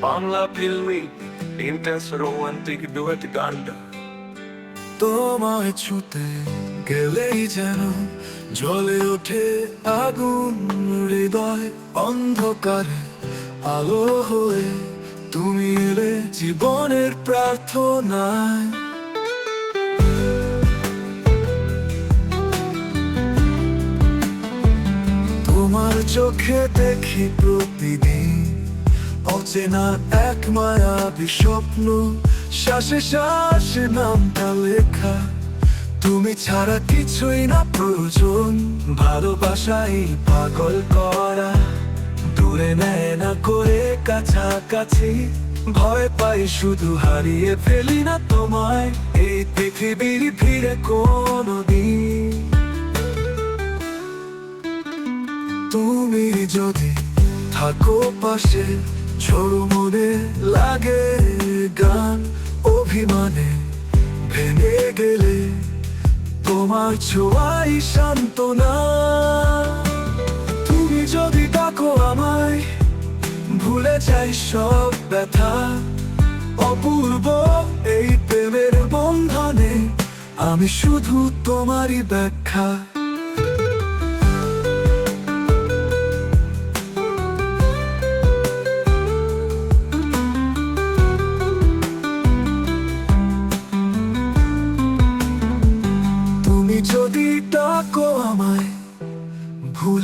Bangla filmy intense romantic duet গানটা। তোমায় ছুতে গেলেই যেন জ্বলে ওঠে আগুন, হৃদয় অন্ধকারে আলো হয়ে তুমি এলে জীবনের প্রার্থনায়। তোমার চোখে দেখি প্রতিদিন অচেনা এক মায়াবী স্বপ্ন, শ্বাসে শ্বাসে নামটা লেখা। তুমি ছাড়া কিছুই না প্রয়োজন, ভালোবাসাই পাগল করা। দূরে নেয় না করে কাছাকাছি, ভয় পাই শুধু হারিয়ে ফেলি না তোমায়। এই পৃথিবীর ফিরে কোনোদিন। তুমি যদি থাকো পাশে ঝড়ো মনে লাগে গান, অভিমানে ভেঙে গেলে তোমার ছোঁয়াই সান্ত্বনা। তুমি যদি ডাকো আমায়, ভুলে যাই সব ব্যথা। অপূর্ব এই প্রেমের বন্ধনে আমি শুধু তোমারই ব্যাখ্যা।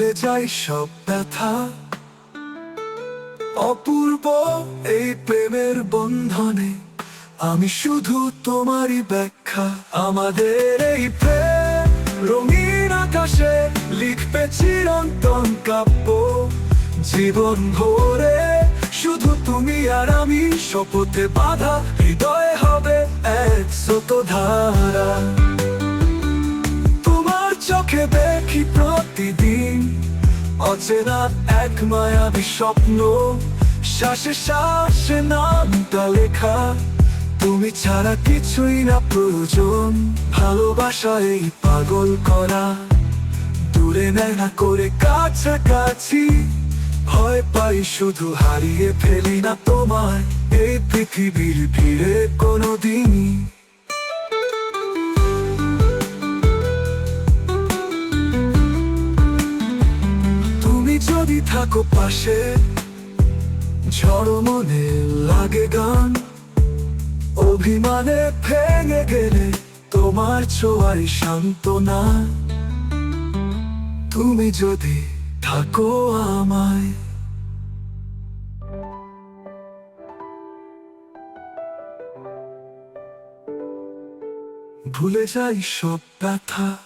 ভুলে যাই সব ব্যথা। অপূর্ব এই প্রেমের বন্ধনে আমি শুধু তোমারই ব্যাখ্যা। আমাদের এই প্রেম রঙিন আকাশে লিখবে চিরন্তন কাব্য। জীবন ভরে শুধু তুমি আর আমি, শপথে বাধা, হৃদয় হবে এক স্রোত অচেনা এক মায়াবী স্বপ্ন। শ্বাসে শ্বাসে নামটা লেখা। তুমি ছাড়া কিছুই না প্রয়োজন। ভালোবাসা এই পাগল করা। দূরে না করে কাছাকাছি। ভয় পাই শুধু হারিয়ে ফেলি না তোমায়। এই পৃথিবীর ভিড়ে কোনোদিনই। থাকো পাশে। ঝড় মনে লাগে গান। অভিমানে ভেঙে গেলে তোমার ছোঁয়াই সান্ত্বনা। তুমি যদি থাকো আমায়। ভুলে যাই সব ব্যথা।